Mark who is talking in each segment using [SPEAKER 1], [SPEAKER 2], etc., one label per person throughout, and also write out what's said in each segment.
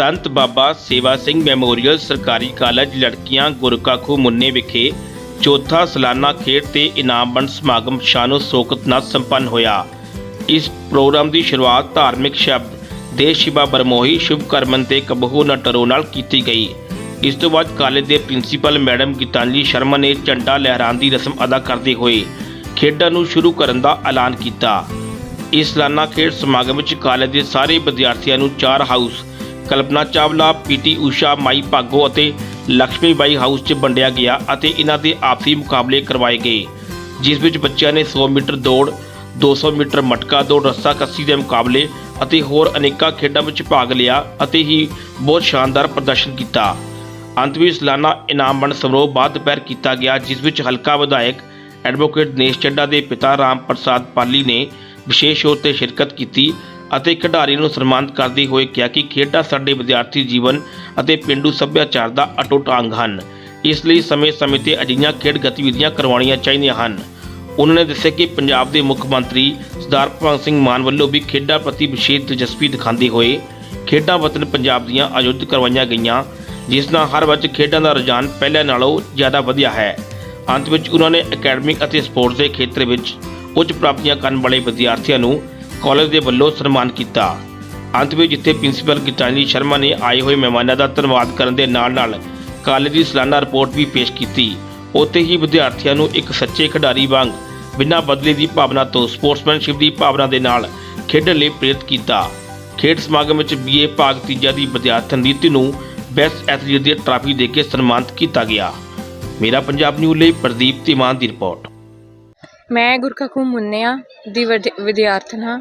[SPEAKER 1] ਸੰਤ ਬਾਬਾ ਸੇਵਾ ਸਿੰਘ ਮੈਮੋਰੀਅਲ ਸਰਕਾਰੀ ਕਾਲਜ ਲੜਕੀਆਂ ਗੁਰਕਾਖੂ ਮੁੰਨੇ ਵਿਖੇ ਚੌਥਾ ਸਾਲਾਨਾ ਖੇਡ ਤੇ ਇਨਾਮ ਵੰਡ ਸਮਾਗਮ ਸ਼ਾਨੋ ਸ਼ੌਕਤ ਨਾਲ ਸੰਪੰਨ ਹੋਇਆ। ਇਸ ਪ੍ਰੋਗਰਾਮ ਦੀ ਸ਼ੁਰੂਆਤ ਧਾਰਮਿਕ ਸ਼ਬਦ ਦੇਸ਼ ਸ਼ਿਵਾ ਬਰਮੋਹੀ ਸ਼ੁਭ ਕਰਮਨ ਤੇ ਕਬਹੂ ਨਾ ਟਰੋ ਨਾਲ ਕੀਤੀ ਗਈ। ਇਸ ਤੋਂ ਬਾਅਦ ਕਾਲਜ ਦੇ ਪ੍ਰਿੰਸੀਪਲ ਮੈਡਮ ਗੀਤਾਂਜਲੀ ਸ਼ਰਮਾ ਨੇ ਝੰਡਾ ਲਹਿਰਾਉਣ ਦੀ ਰਸਮ ਅਦਾ ਕਰਦੇ ਹੋਏ ਖੇਡਾਂ ਨੂੰ ਸ਼ੁਰੂ ਕਰਨ ਦਾ ਐਲਾਨ ਕੀਤਾ। ਇਸ ਸਾਲਾਨਾ ਖੇਡ ਸਮਾਗਮ ਵਿੱਚ ਕਾਲਜ ਦੇ ਸਾਰੇ ਵਿਦਿਆਰਥੀਆਂ ਨੂੰ ਚਾਰ ਹਾਊਸ ਕਲਪਨਾ ਚਾਵਲਾ ਪੀਟੀ ਊਸ਼ਾ, ਮਾਈ ਭਾਗੋ ਅਤੇ ਲక్ష్ਮੀ ਬਾਈ ਹਾਊਸ 'ਚ ਵੰਡਿਆ ਗਿਆ ਅਤੇ ਇਹਨਾਂ ਦੇ ਆਪਸੀ ਮੁਕਾਬਲੇ ਕਰਵਾਏ ਗਏ, ਜਿਸ ਵਿੱਚ ਬੱਚਿਆਂ ਨੇ 100 ਮੀਟਰ ਦੌੜ 200 ਮੀਟਰ ਮਟਕਾ ਦੌੜ, ਰੱਸਾ ਕੱਸੀ ਦੇ ਮੁਕਾਬਲੇ ਅਤੇ ਹੋਰ ਅਨੇਕਾਂ ਖੇਡਾਂ ਵਿੱਚ ਭਾਗ ਲਿਆ ਅਤੇ ਹੀ ਬਹੁਤ ਸ਼ਾਨਦਾਰ ਪ੍ਰਦਰਸ਼ਨ ਕੀਤਾ। ਅੰਤ ਵਿੱਚ ਸਾਲਾਨਾ ਇਨਾਮ ਵੰਡ ਸਮਾਰੋਹ ਬਾਅਦ ਦੁਪਹਿਰ ਕੀਤਾ ਗਿਆ, ਜਿਸ ਵਿੱਚ ਹਲਕਾ ਵਿਧਾਇਕ ਐਡਵੋਕੇਟ ਦਿਨੇਸ਼ ਚੱਡਾ ਦੇ ਪਿਤਾ ਰਾਮ ਪ੍ਰਸਾਦ ਪਾਲੀ ਨੇ ਵਿਸ਼ੇਸ਼ ਤੌਰ ਤੇ ਸ਼ਿਰਕਤ ਕੀਤੀ ਅਤੇ ਖਿਡਾਰੀ ਨੂੰ ਸਨਮਾਨਿਤ ਕਰਦੇ ਹੋਏ ਕਿਹਾ ਕਿ ਖੇਡਾਂ ਸਾਡੇ ਵਿਦਿਆਰਥੀ ਜੀਵਨ ਅਤੇ ਪਿੰਡੂ ਸੱਭਿਆਚਾਰ ਦਾ ਅਟੁੱਟ ਅੰਗ ਹਨ। ਇਸ ਲਈ ਸਮੇਂ-ਸਮੇਂ ਤੇ ਅਜਿਹੀਆਂ ਖੇਡ ਗਤੀਵਿਧੀਆਂ ਕਰਵਾਉਣੀਆਂ ਚਾਹੀਦੀਆਂ ਹਨ। ਉਹਨਾਂ ਨੇ ਦੱਸਿਆ ਕਿ ਪੰਜਾਬ ਦੇ ਮੁੱਖ ਮੰਤਰੀ ਸਰਦਾਰ ਭਗਵੰਤ ਸਿੰਘ ਮਾਨ ਵੱਲੋਂ ਵੀ ਖੇਡਾਂ ਪ੍ਰਤੀ ਵਿਸ਼ੇਸ਼ ਦਿਲਚਸਪੀ ਦਿਖਾਉਂਦੇ ਹੋਏ ਖੇਡਾਂ ਵਤਨ ਪੰਜਾਬ ਦੀਆਂ ਆਯੋਜਿਤ ਕਰਵਾਈਆਂ ਗਈਆਂ, ਜਿਸ ਨਾਲ ਹਰ ਬੱਚ ਖੇਡਾਂ ਦਾ ਰੁਝਾਨ ਪਹਿਲਾਂ ਨਾਲੋਂ ਜ਼ਿਆਦਾ ਵਧਿਆ ਹੈ। ਅੰਤ ਵਿੱਚ ਉਹਨਾਂ ਨੇ ਅਕੈਡਮਿਕ ਅਤੇ ਸਪੋਰਟਸ ਦੇ ਖੇਤਰ ਵਿੱਚ ਉੱਚ ਪ੍ਰਾਪਤੀਆਂ ਕਰਨ ਵਾਲੇ ਵਿਦਿਆਰਥੀਆਂ ਨੂੰ ਕਾਲਜ ਦੇ ਵੱਲੋਂ ਸਨਮਾਨ ਕੀਤਾ। ਅੰਤ ਵਿੱਚ ਜਿੱਥੇ ਪ੍ਰਿੰਸੀਪਲ ਗੀਤਾਂਜਲੀ ਸ਼ਰਮਾ ਨੇ ਆਏ ਹੋਏ ਮਹਿਮਾਨਾਂ ਦਾ ਧੰਨਵਾਦ ਕਰਨ ਦੇ ਨਾਲ-ਨਾਲ ਕਾਲਜ ਦੀ ਸਾਲਾਨਾ ਰਿਪੋਰਟ ਵੀ ਪੇਸ਼ ਕੀਤੀ। ਉੱਥੇ ਹੀ ਵਿਦਿਆਰਥੀਆਂ ਨੂੰ ਇੱਕ ਸੱਚੇ ਖਿਡਾਰੀ ਵਾਂਗ ਬਿਨਾਂ ਬਦਲੇ ਦੀ ਭਾਵਨਾ ਤੋਂ ਸਪੋਰਟਸਮੈਨਸ਼ਿਪ ਦੀ ਭਾਵਨਾ ਦੇ ਨਾਲ ਖੇਡਣ ਲਈ ਪ੍ਰੇਰਿਤ ਕੀਤਾ। ਖੇਡ ਸਮਾਗਮ ਵਿੱਚ ਬੀਏ ਭਾਗ ਤੀਜਾ ਦੀ ਵਿਦਿਆਰਥਣ ਨੀਤੀ ਨੂੰ ਬੈਸਟ ਐਥਲੀਟ ਦੀ ਟਰਾਫੀ ਦੇ ਕੇ ਸਨਮਾਨਿਤ ਕੀਤਾ ਗਿਆ। ਮੇਰਾ ਪੰਜਾਬ ਨਿਊਜ਼ ਲਈ ਪ੍ਰਦੀਪ ਧੀਮਾਨ ਦੀ ਰਿਪੋਰਟ।
[SPEAKER 2] ਮੈਂ ਗੁਰਖਖੂ ਮੁੰਨਿਆ ਦੀ ਵਿਦ- ਵਿਦਿਆਰਥਣ ਹਾਂ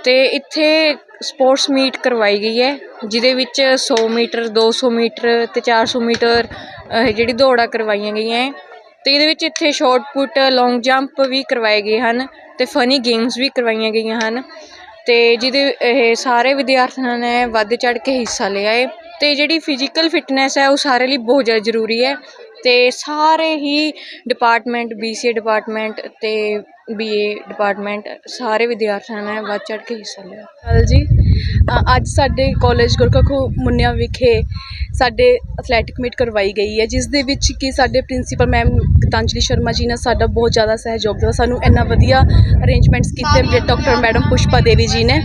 [SPEAKER 2] ਅਤੇ ਇੱਥੇ ਸਪੋਰਟਸ ਮੀਟ ਕਰਵਾਈ ਗਈ ਹੈ ਜਿਹਦੇ ਵਿੱਚ ਸੌ ਮੀਟਰ ਦੋ ਸੌ ਮੀਟਰ ਅਤੇ ਚਾਰ ਸੌ ਮੀਟਰ ਅਹ, ਜਿਹੜੀ ਦੌੜਾਂ ਕਰਵਾਈਆਂ ਗਈਆਂ ਹੈ ਅਤੇ ਇਹਦੇ ਵਿੱਚ ਇੱਥੇ ਸ਼ੋਟ ਪੁੱਟ ਲੌਂਗ ਜੰਪ ਵੀ ਕਰਵਾਏ ਗਏ ਹਨ ਅਤੇ ਫਨੀ ਗੇਮਸ ਵੀ ਕਰਵਾਈਆਂ ਗਈਆਂ ਹਨ ਅਤੇ ਜਿਹਦੇ ਇਹ ਸਾਰੇ ਵਿਦਿਆਰਥਣਾਂ ਨੇ ਵੱਧ ਚੜ੍ਹ ਕੇ ਹਿੱਸਾ ਲਿਆ ਹੈ ਅਤੇ ਜਿਹੜੀ ਫਿਜ਼ੀਕਲ ਫਿਟਨੈਸ ਹੈ ਉਹ ਸਾਰੇ ਲਈ ਬਹੁਤ ਜ਼ਿਆਦਾ ਜ਼ਰੂਰੀ ਹੈ ਤੇ ਸਾਰੇ ਹੀ ਡਿਪਾਰਟਮੈਂਟ ਬੀਸੀਏ ਡਿਪਾਰਟਮੈਂਟ ਤੇ ਬੀਏ ਡਿਪਾਰਟਮੈਂਟ ਸਾਰੇ ਵਿਦਿਆਰਥੀਆਂ ਨੇ ਵੱਧ ਚੜ ਕੇ ਹਿੱਸਾ ਲਿਆ।
[SPEAKER 3] ਹਾਲ ਜੀ ਅੱਜ ਸਾਡੇ ਕਾਲਜ ਗੁਰਕਖੂ ਮੁੰਨਿਆ ਵਿਖੇ ਸਾਡੇ ਐਥਲੈਟਿਕ ਮੀਟ ਕਰਵਾਈ ਗਈ ਹੈ ਜਿਸ ਦੇ ਵਿੱਚ ਕਿ ਸਾਡੇ ਪ੍ਰਿੰਸੀਪਲ ਮੈਮ ਗੀਤਾਂਜਲੀ ਸ਼ਰਮਾ ਜੀ ਨੇ ਸਾਡਾ ਬਹੁਤ ਜ਼ਿਆਦਾ ਸਹਿਯੋਗ ਦਿੱਤਾ। ਸਾਨੂੰ ਇੰਨਾ ਵਧੀਆ ਅਰੇਂਜਮੈਂਟਸ ਕੀਤੇ ਡਾਕਟਰ ਮੈਡਮ ਪੁਸ਼ਪਾ ਦੇਵੀ ਜੀ ਨੇ।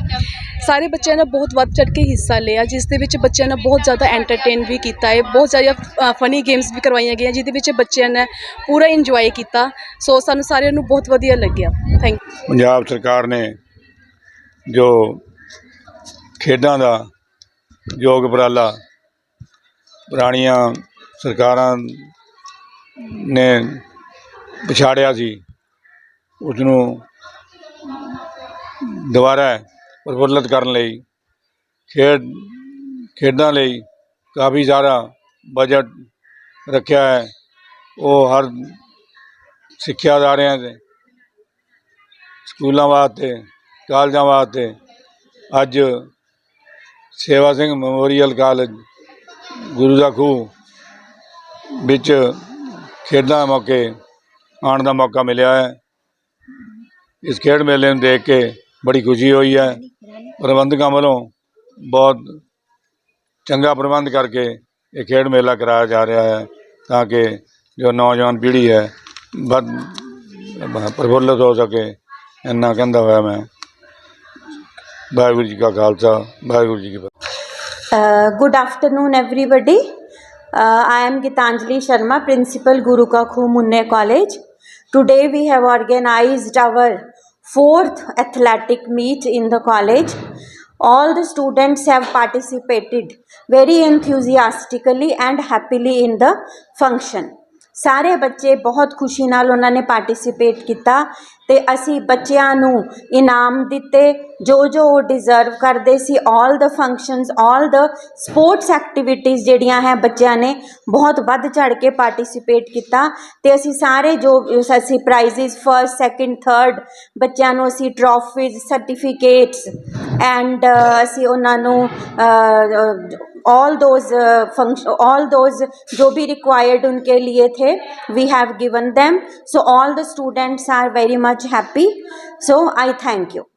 [SPEAKER 3] ਸਾਰੇ ਬੱਚਿਆਂ ਨੇ ਬਹੁਤ ਵੱਧ ਚੜ ਕੇ ਹਿੱਸਾ ਲਿਆ, ਜਿਸ ਦੇ ਵਿੱਚ ਬੱਚਿਆਂ ਨੇ ਬਹੁਤ ਜ਼ਿਆਦਾ ਐਂਟਰਟੇਨ ਵੀ ਕੀਤਾ ਹੈ, ਬਹੁਤ ਜ਼ਿਆਦਾ ਫਨੀ ਗੇਮਸ ਵੀ ਕਰਵਾਈਆਂ ਗਈਆਂ, ਜਿਹਦੇ ਵਿੱਚ ਬੱਚਿਆਂ ਨੇ ਪੂਰਾ ਇੰਜੋਏ ਕੀਤਾ। ਸੋ ਸਾਨੂੰ ਸਾਰਿਆਂ ਨੂੰ ਬਹੁਤ ਵਧੀਆ ਲੱਗਿਆ। ਥੈਂਕ ਯੂ
[SPEAKER 4] ਪੰਜਾਬ ਸਰਕਾਰ ਨੇ ਜੋ ਖੇਡਾਂ ਦਾ ਯੋਗ ਉਪਰਾਲਾ ਪੁਰਾਣੀਆਂ ਸਰਕਾਰਾਂ ਨੇ ਪਛਾੜਿਆ ਸੀ ਉਸ ਨੂੰ ਦੁਬਾਰਾ ਪ੍ਰਫੁੱਲਤ ਕਰਨ ਲਈ, ਖੇਡ, ਖੇਡਾਂ ਲਈ ਕਾਫੀ ਸਾਰਾ ਬਜਟ ਰੱਖਿਆ ਹੈ। ਉਹ ਹਰ ਸਿੱਖਿਆ ਅਦਾਰਿਆਂ ਦੇ, ਸਕੂਲਾਂ ਵਾਸਤੇ, ਕਾਲਜਾਂ ਵਾਸਤੇ ਅੱਜ ਸੇਵਾ ਸਿੰਘ ਮੈਮੋਰੀਅਲ ਕਾਲਜ ਗੁਰੂ ਦਾ ਖੂਹ ਵਿੱਚ ਖੇਡਾਂ ਮੌਕੇ ਆਉਣ ਦਾ ਮੌਕਾ ਮਿਲਿਆ ਹੈ। ਇਸ ਖੇਡ ਮੇਲੇ ਨੂੰ ਦੇਖ ਕੇ ਬੜੀ ਖੁਸ਼ੀ ਹੋਈ ਹੈ ਪ੍ਰਬੰਧਕਾਂ ਵੱਲੋਂ ਬਹੁਤ ਚੰਗਾ ਪ੍ਰਬੰਧ ਕਰਕੇ ਇਹ ਖੇਡ ਮੇਲਾ ਕਰਾਇਆ ਜਾ ਰਿਹਾ ਹੈ ਤਾਂ ਕਿ ਜੋ ਨੌਜਵਾਨ ਪੀੜ੍ਹੀ ਹੈ ਵੱਧ ਪ੍ਰਫੁੱਲਤ ਹੋ ਸਕੇ ਇੰਨਾ ਕਹਿੰਦਾ ਹੋਇਆ ਮੈਂ ਵਾਹਿਗੁਰੂ ਜੀ ਕਾ ਖਾਲਸਾ ਵਾਹਿਗੁਰੂ ਜੀ ਕੀ ਫਤਿਹ
[SPEAKER 5] Uh, good afternoon, everybody. Uh, I am Gitanjali Sharma, Principal Guru Ka Khu Munne College. Today fourth athletic meet in the college. All the students have participated very enthusiastically and happily in the function. ਸਾਰੇ ਬੱਚੇ ਬਹੁਤ ਖੁਸ਼ੀ ਨਾਲ ਉਹਨਾਂ ਨੇ participate ਕੀਤਾ ਅਤੇ ਅਸੀਂ ਬੱਚਿਆਂ ਨੂੰ ਇਨਾਮ ਦਿੱਤੇ। ਜੋ ਜੋ ਉਹ ਡਿਜ਼ਰਵ ਕਰਦੇ ਸੀ all the functions all the sports activities ਜਿਹੜੀਆਂ ਹੈ ਬੱਚਿਆਂ ਨੇ ਬਹੁਤ ਵੱਧ ਚੜ ਕੇ ਪਾਰਟੀਸੀਪੇਟ ਕੀਤਾ ਅਤੇ ਅਸੀਂ ਸਾਰੇ ਜੋ ਅਸੀਂ ਪ੍ਰਾਈਜ਼ਿਸ ਫਸਟ ਸੈਕਿੰਡ ਥਰਡ ਬੱਚਿਆਂ ਨੂੰ ਅਸੀਂ ਟਰੋਫੀਜ਼ ਸਰਟੀਫਿਕੇਟਸ ਐਂਡ ਅਸੀਂ ਉਹਨਾਂ ਨੂੰ all those uh, function all those जो भी required उनके लिए थे we have given them so all the students are very much happy so i thank you